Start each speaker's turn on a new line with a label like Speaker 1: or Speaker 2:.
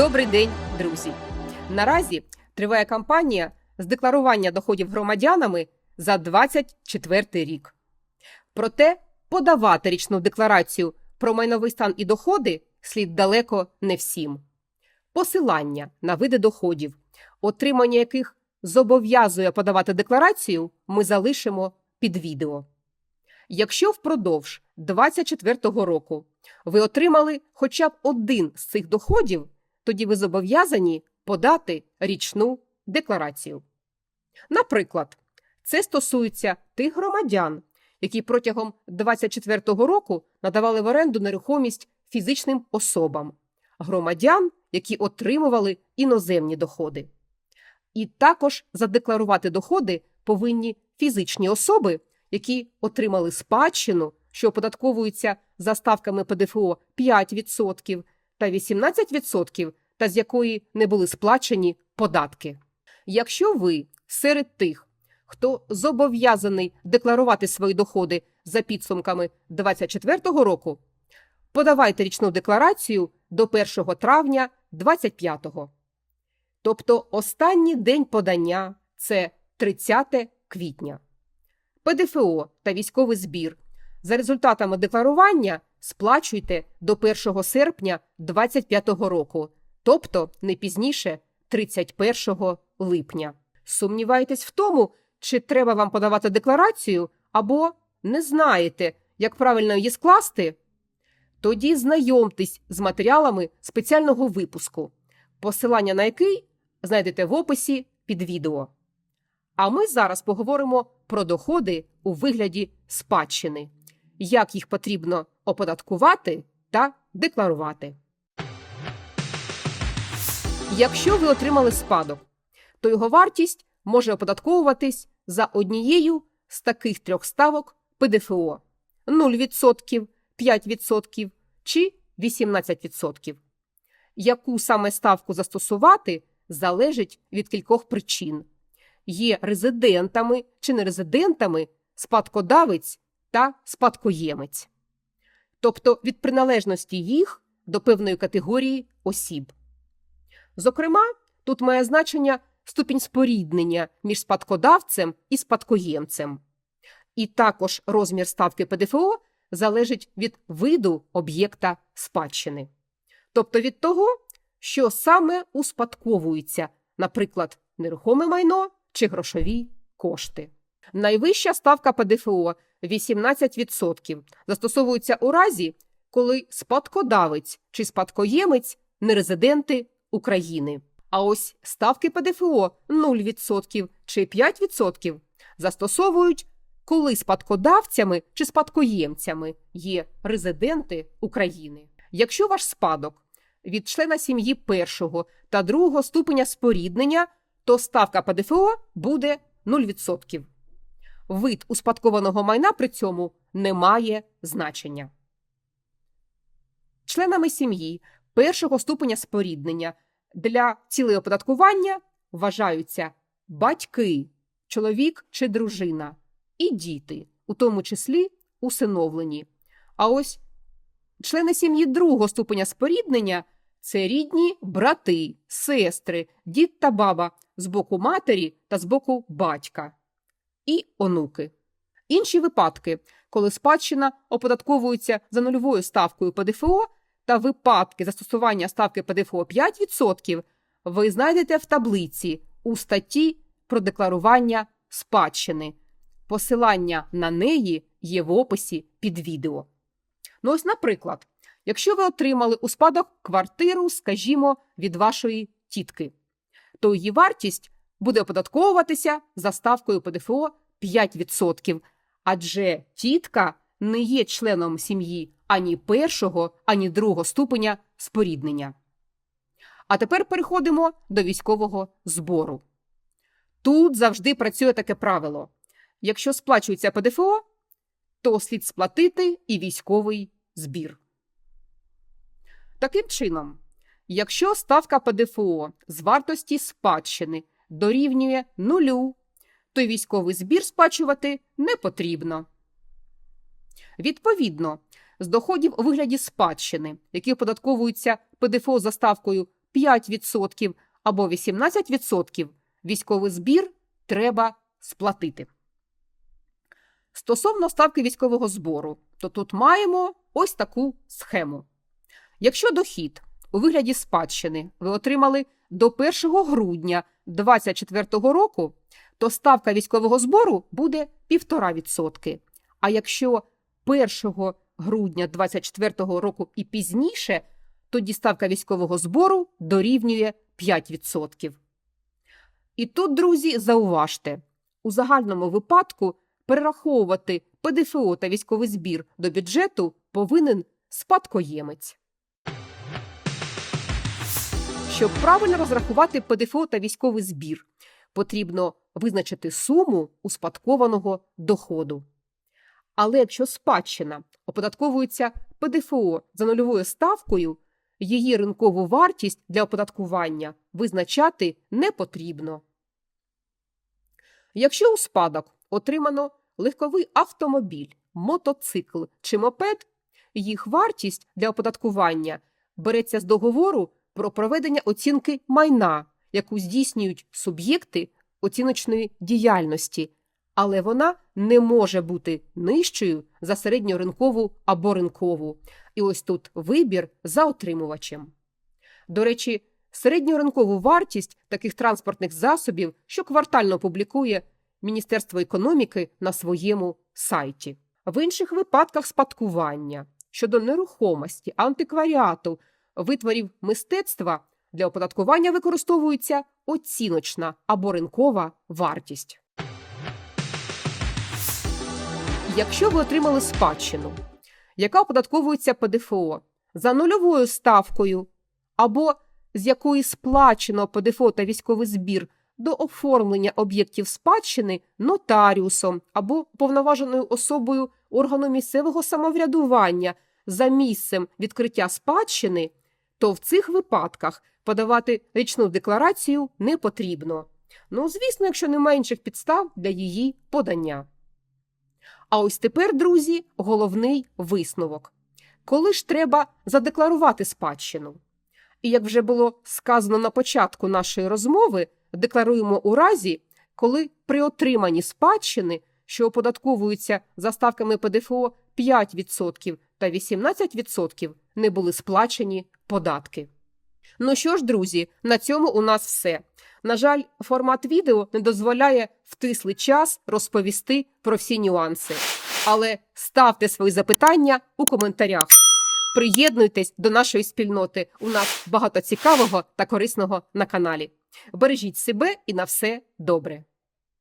Speaker 1: Добрий день, друзі! Наразі триває кампанія з декларування доходів громадянами за 24 рік. Проте подавати річну декларацію про майновий стан і доходи слід далеко не всім. Посилання на види доходів, отримання яких зобов'язує подавати декларацію, ми залишимо під відео. Якщо впродовж 2024 року ви отримали хоча б один з цих доходів, тоді ви зобов'язані подати річну декларацію. Наприклад, це стосується тих громадян, які протягом 2024 року надавали в оренду нерухомість фізичним особам, громадян, які отримували іноземні доходи. І також задекларувати доходи повинні фізичні особи, які отримали спадщину, що оподатковується за ставками ПДФО 5% та 18%, та з якої не були сплачені податки. Якщо ви серед тих, хто зобов'язаний декларувати свої доходи за підсумками 2024 року, подавайте річну декларацію до 1 травня 2025. Тобто останній день подання це 30 квітня. ПДФО та військовий збір за результатами декларування сплачуйте до 1 серпня 2025 року, тобто не пізніше 31 липня. Сумніваєтесь в тому, чи треба вам подавати декларацію, або не знаєте, як правильно її скласти? Тоді знайомтесь з матеріалами спеціального випуску, посилання на який знайдете в описі під відео. А ми зараз поговоримо про доходи у вигляді спадщини, як їх потрібно оподаткувати та декларувати. Якщо ви отримали спадок, то його вартість може оподатковуватись за однією з таких трьох ставок ПДФО 0%, 5% чи 18%. Яку саме ставку застосувати, залежить від кількох причин. Є резидентами чи нерезидентами спадкодавець та спадкоємець, тобто від приналежності їх до певної категорії осіб. Зокрема, тут має значення ступінь споріднення між спадкодавцем і спадкоємцем. І також розмір ставки ПДФО залежить від виду об'єкта спадщини, тобто від того, що саме успадковується, наприклад, нерухоме майно чи грошові кошти. Найвища ставка ПДФО 18% застосовується у разі, коли спадкодавець чи спадкоємець нерезиденти України. А ось ставки ПДФО 0% чи 5% застосовують, коли спадкодавцями чи спадкоємцями є резиденти України. Якщо ваш спадок від члена сім'ї першого та другого ступеня споріднення, то ставка ПДФО буде 0%. Вид успадкованого майна при цьому не має значення. Членами сім'ї першого ступеня споріднення для цілей оподаткування вважаються батьки, чоловік чи дружина і діти, у тому числі усиновлені. А ось члени сім'ї другого ступеня споріднення це рідні брати, сестри, дід та баба з боку матері та з боку батька і онуки. Інші випадки, коли спадщина оподатковується за нульовою ставкою ПДФО та випадки застосування ставки ПДФО 5%, ви знайдете в таблиці у статті про декларування спадщини. Посилання на неї є в описі під відео. Ну ось, наприклад, якщо ви отримали у спадок квартиру, скажімо, від вашої тітки, то її вартість буде оподатковуватися за ставкою ПДФО 5%, адже тітка не є членом сім'ї ані першого, ані другого ступеня споріднення. А тепер переходимо до військового збору. Тут завжди працює таке правило: якщо сплачується ПДФО, то слід сплатити і військовий збір. Таким чином, якщо ставка ПДФО з вартості спадщини дорівнює нулю, то військовий збір сплачувати не потрібно. Відповідно, з доходів у вигляді спадщини, які оподатковуються ПДФО за ставкою 5% або 18%, військовий збір треба сплатити. Стосовно ставки військового збору, то тут маємо ось таку схему. Якщо дохід у вигляді спадщини ви отримали до 1 грудня 2024 року, то ставка військового збору буде 1,5%. А якщо 1 грудня 2024 року і пізніше, тоді ставка військового збору дорівнює 5%. І тут, друзі, зауважте, у загальному випадку перераховувати ПДФО та військовий збір до бюджету повинен спадкоємець. Щоб правильно розрахувати ПДФО та військовий збір, потрібно визначити суму успадкованого доходу. Але якщо спадщина оподатковується ПДФО за нульовою ставкою, її ринкову вартість для оподаткування визначати не потрібно. Якщо у спадок отримано легковий автомобіль, мотоцикл чи мопед, їх вартість для оподаткування береться з договору про проведення оцінки майна, яку здійснюють суб'єкти оціночної діяльності, але вона не може бути нижчою за середньоринкову або ринкову. І ось тут вибір за отримувачем. До речі, середньоринкову вартість таких транспортних засобів щоквартально публікує Міністерство економіки на своєму сайті. В інших випадках спадкування щодо нерухомості, антикваріату, витворів мистецтва для оподаткування використовується оціночна або ринкова вартість. Якщо ви отримали спадщину, яка оподатковується ПДФО за нульовою ставкою або з якої сплачено ПДФО та військовий збір до оформлення об'єктів спадщини нотаріусом або повноваженою особою органу місцевого самоврядування за місцем відкриття спадщини, то в цих випадках подавати річну декларацію не потрібно. Ну, звісно, якщо немає інших підстав для її подання. А ось тепер, друзі, головний висновок. Коли ж треба задекларувати спадщину? І як вже було сказано на початку нашої розмови, декларуємо у разі, коли при отриманні спадщини, що оподатковуються за ставками ПДФО 5% та 18%, не були сплачені податки. Ну що ж, друзі, на цьому у нас все. На жаль, формат відео не дозволяє в тислий час розповісти про всі нюанси. Але ставте свої запитання у коментарях. Приєднуйтесь до нашої спільноти. У нас багато цікавого та корисного на каналі. Бережіть себе і на все добре.